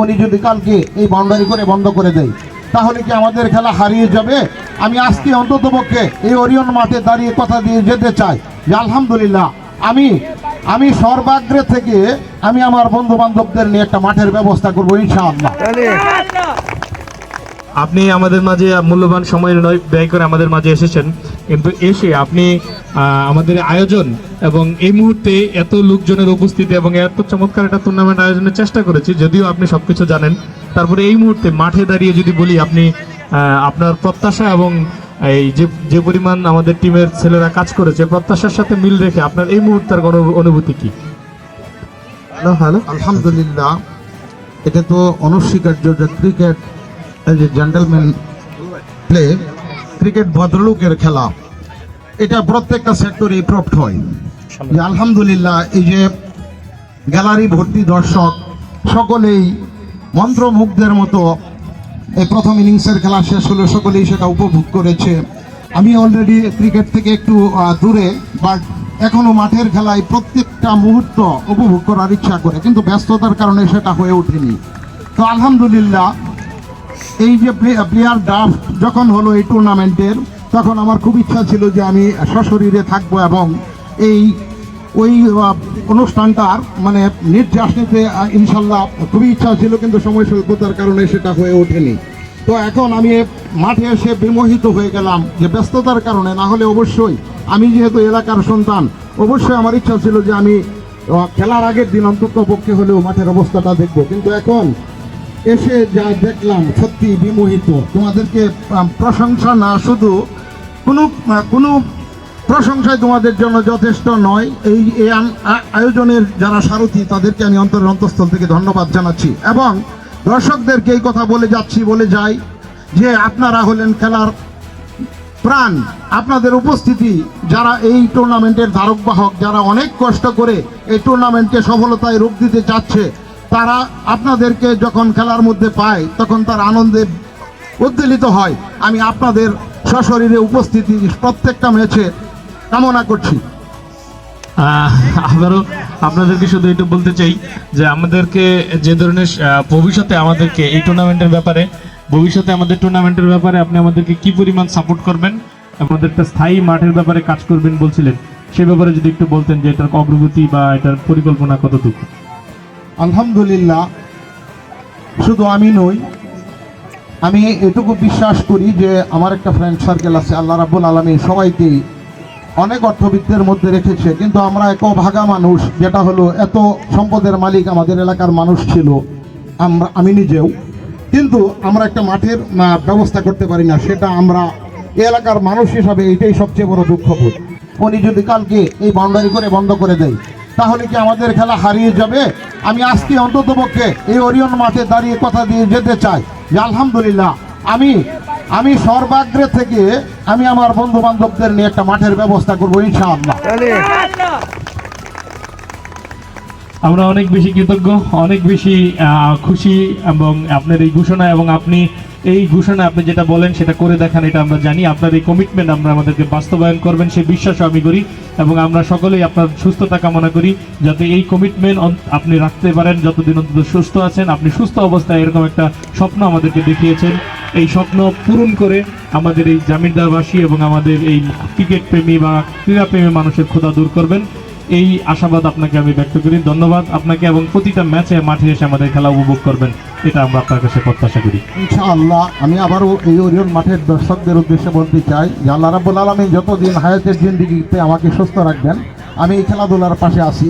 উনি যদি কালকে এই বাউন্ডারি করে বন্ধ করে দেয় তাহলে কি আমাদের খেলা হারিয়ে যাবে? আমি আজকে অন্তত পক্ষে এই ওরিয়ন মাঠে দাঁড়িয়ে কথা দিয়ে যেতে চাই। যে আলহামদুলিল্লাহ, আমি আমি সর্বাগ্রে থেকে আমি আমার বন্ধু বান্ধবদের নিয়ে একটা মাঠের ব্যবস্থা করব, ইনশাআল্লাহ। আপনি আমাদের মাঝে মূল্যবান সময় নয় ব্যয় করে আমাদের মাঝে এসেছেন। কিন্তু এসে আপনি আমাদের আয়োজন এবং এই মুহূর্তে এত লোকজনের উপস্থিতি এবং এত চমৎকার একটা টুর্নামেন্ট আয়োজনের চেষ্টা করেছি যদিও আপনি সবকিছু জানেন। তারপরে এই মুহূর্তে মাঠে দাঁড়িয়ে যদি বলি আপনি আপনার প্রত্যাশা এবং এই যে যে পরিমাণ আমাদের টিমের ছেলেরা কাজ করেছে প্রত্যাশার সাথে মিল রেখে আপনার এই মুহূর্তের অনু- অনুভূতি কি? Hello hello. আলহামদুলিল্লাহ। এটা তো অনস্বীকার্য যে ক্রিকেট জেন্টেলম্যান প্লে ক্রিকেট ভদ্রলোকের খেলা। এটা প্রত্যেকটা সেক্টরে প্রপ্ট হয়। যে আলহামদুলিল্লাহ, এই যে গ্যালারি ভর্তি দর্শক, সকলেই মন্ত্রমুগ্ধের মতো এই প্রথম ইনিংসের খেলা শেষ হলো, সকলেই সেটা উপভোগ করেছে। আমি অলরেডি ক্রিকেট থেকে একটু দূরে বাট এখনও মাঠের খেলায় প্রত্যেকটা মুহূর্ত উপভোগ করার ইচ্ছা করে, কিন্তু ব্যস্ততার কারণে সেটা হয়ে ওঠেনি। তো আলহামদুলিল্লাহ এই যে প্লেয়ার ড্রাফট যখন হলো এই টুর্নামেন্টের তখন আমার খুব ইচ্ছা ছিল যে আমি সশরীরে থাকব এবং এই, ওই অনুষ্ঠানটার মানে নির্যাস নিতে ইনশাল্লাহ খুবই ইচ্ছা ছিল কিন্তু সময় স্বল্পতার কারণে সেটা হয়ে ওঠেনি। তো এখন আমি মাঠে এসে বিমোহিত হয়ে গেলাম যে ব্যস্ততার কারণে, না হলে অবশ্যই আমি যেহেতু এলাকার সন্তান, অবশ্যই আমার ইচ্ছা ছিল যে আমি খেলার আগের দিন অন্তত পক্ষে হলেও মাঠের অবস্থাটা দেখব। কিন্তু এখন এসে যা দেখলাম, সত্যি বিমোহিত। তোমাদেরকে প্রশংসা না শুধু, কোনো কোনো প্রশংসায় তোমাদের জন্য যথেষ্ট নয়। এই এই আয়োজনের যারা সারথি, তাদেরকে আমি অন্তরের অন্তঃস্থল থেকে ধন্যবাদ জানাচ্ছি। এবং দর্শকদেরকে এই কথা বলে যাচ্ছি, বলে যাই যে আপনারা হলেন খেলার প্রাণ। আপনাদের উপস্থিতি, যারা এই টুর্নামেন্টের ধারক বাহক যারা অনেক কষ্ট করে এই টুর্নামেন্টকে সফলতায় রূপ দিতে চাচ্ছে তারা আপনাদেরকে যখন খেলার মধ্যে পায়, তখন তার আনন্দে উদ্বেলিত হয়। আমি আপনাদের সশরীরে উপস্থিতি প্রত্যেকটা ম্যাচে কামনা করছি। আবারও আপনাদেরকে শুধু এটা বলতে চাই যে আমাদেরকে যে ধরনের ভবিষ্যতে আমাদেরকে এই টুর্নামেন্টের ব্যাপারে, ভবিষ্যতে আমাদের টুর্নামেন্টের ব্যাপারে আপনি আমাদেরকে কি পরিমাণ সাপোর্ট করবেন, আমাদের একটা স্থায়ী মাঠের ব্যাপারে কাজ করবেন বলছিলেন, সে ব্যাপারে যদি একটু বলতেন যে এটার অগ্রগতি বা এটার পরিকল্পনা কতটুকু? আলহামদুলিল্লাহ, শুধু আমি নই, আমি এটুকু বিশ্বাস করি যে আমার একটা ফ্রেন্ড সার্কেল আছে, আল্লাহ রাব্বুল আলমী সবাইকেই অনেক অর্থবিত্তের মধ্যে রেখেছে, কিন্তু আমরা এক ভাগা মানুষ, যেটা হলো এত সম্পদের মালিক আমাদের এলাকার মানুষ ছিল, আমরা, আমি নিজেও। কিন্তু আমরা একটা মাঠের ব্যবস্থা করতে পারি না, সেটা আমরা এলাকার মানুষ হিসাবে এটাই সবচেয়ে বড় দুঃখবোধ। উনি যদি কালকে এই বাউন্ডারি করে বন্ধ করে দেয় তাহলে কি আমাদের খেলা হারিয়ে যাবে? আমি আজকে অন্তত পক্ষে এই ওরিয়ন মাঠে দাঁড়িয়ে কথা দিয়ে যেতে চাই। যে আলহামদুলিল্লাহ আমি আমি সর্বাগ্রে থেকে আমি আমার বন্ধু বান্ধবদের নিয়ে একটা মাঠের ব্যবস্থা করব ইনশাআল্লাহ। আমরা অনেক বেশি কৃতজ্ঞ অনেক বেশি আহ, খুশি এবং আপনার এই ঘোষণা এবং আপনি এই ঘোষণা আপনি যেটা বলেন, সেটা করে দেখান, এটা আমরা জানি। আপনার এই কমিটমেন্ট আমরা আমাদেরকে বাস্তবায়ন করবেন সে বিশ্বাস আমি করি এবং আমরা সকলেই আপনার সুস্থতা কামনা করি। যাতে এই কমিটমেন্ট আপনি রাখতে পারেন, যতদিন অন্তত সুস্থ আছেন। আপনি সুস্থ অবস্থায় এরকম একটা স্বপ্ন আমাদেরকে দেখিয়েছেন। এই স্বপ্ন পূরণ করে আমাদের এই জামিনদারবাসী এবং আমাদের এই ক্রিকেট প্রেমী বা ক্রীড়াপ্রেমী মানুষের ক্ষুধা দূর করবেন। এই আশাবাদ আপনাকে আমি ব্যক্ত করি। ধন্যবাদ আপনাকে এবং প্রতিটা ম্যাচে মাঠে এসে আমাদের খেলা উপভোগ করবেন। এটা আমরা আপনার কাছে প্রত্যাশা করি। ইনশাআল্লাহ, আমি আবারও এই ওরিয়ন মাঠের দর্শকদের উদ্দেশ্যে বলতে চাই, যে আল্লাহ রাবুল আলমী যতদিন হায়াতের জিন্দিগিতে আমাকে সুস্থ রাখবেন, আমি এই খেলাধুলার পাশে আছি।